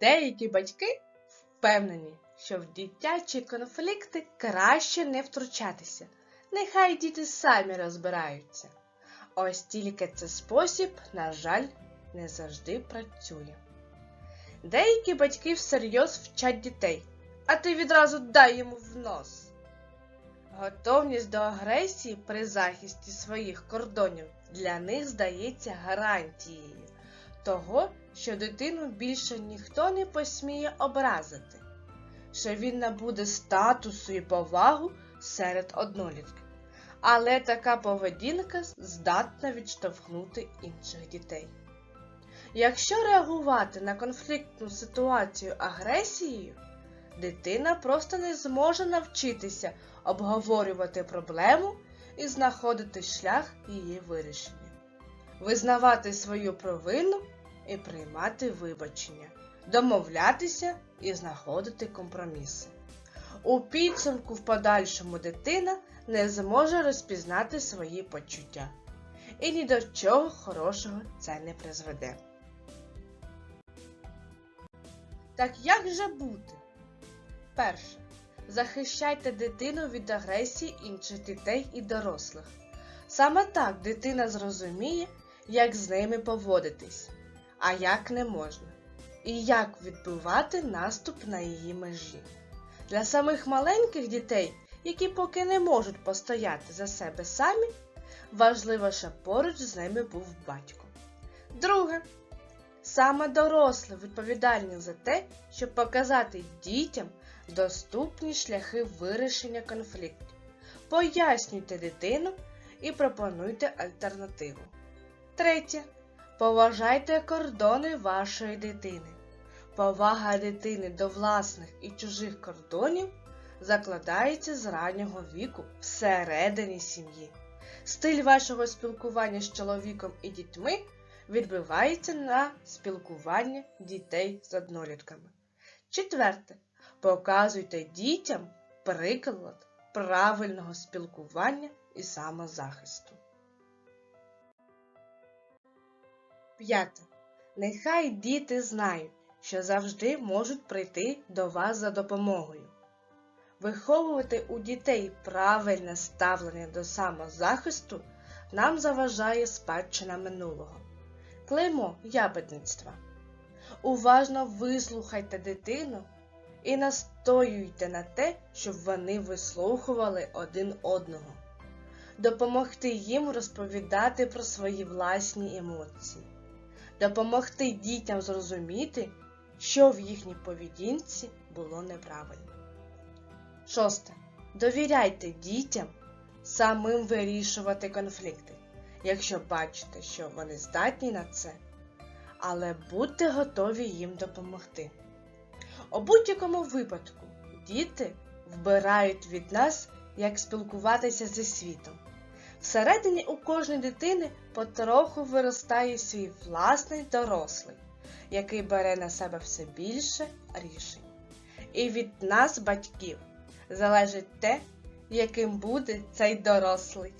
Деякі батьки впевнені, що в дитячі конфлікти краще не втручатися. Нехай діти самі розбираються. Ось тільки цей спосіб, на жаль, не завжди працює. Деякі батьки всерйоз вчать дітей, а ти відразу дай йому в нос. Готовність до агресії при захисті своїх кордонів для них здається гарантією того, що дитину більше ніхто не посміє образити, що він набуде статусу і повагу серед однолітків. Але така поведінка здатна відштовхнути інших дітей. Якщо реагувати на конфліктну ситуацію агресією, дитина просто не зможе навчитися обговорювати проблему і знаходити шлях її вирішення, визнавати свою провину і приймати вибачення, домовлятися і знаходити компроміси. У підсумку в подальшому дитина не зможе розпізнати свої почуття. І ні до чого хорошого це не призведе. Так як же бути? Перше. Захищайте дитину від агресії інших дітей і дорослих. Саме так дитина зрозуміє, як з ними поводитись, а як не можна, і як відбивати наступ на її межі. Для самих маленьких дітей, які поки не можуть постояти за себе самі, важливо, щоб поруч з ними був батько. Друге. Саме дорослі відповідальні за те, щоб показати дітям доступні шляхи вирішення конфліктів. Пояснюйте дитину і пропонуйте альтернативу. Третє. Поважайте кордони вашої дитини. Повага дитини до власних і чужих кордонів закладається з раннього віку всередині сім'ї. Стиль вашого спілкування з чоловіком і дітьми відбивається на спілкуванні дітей з однолітками. Четверте. Показуйте дітям приклад правильного спілкування і самозахисту. П'яте. Нехай діти знають, що завжди можуть прийти до вас за допомогою. Виховувати у дітей правильне ставлення до самозахисту нам заважає спадщина минулого. Клеймо ябедництва. Уважно вислухайте дитину і настоюйте на те, щоб вони вислухували один одного, допомогти їм розповідати про свої власні емоції, допомогти дітям зрозуміти, що в їхній поведінці було неправильно. Шосте. Довіряйте дітям самим вирішувати конфлікти, якщо бачите, що вони здатні на це, але будьте готові їм допомогти. У будь-якому випадку діти вбирають від нас, як спілкуватися зі світом. Всередині у кожної дитини потроху виростає свій власний дорослий, який бере на себе все більше рішень. І від нас, батьків, залежить те, яким буде цей дорослий.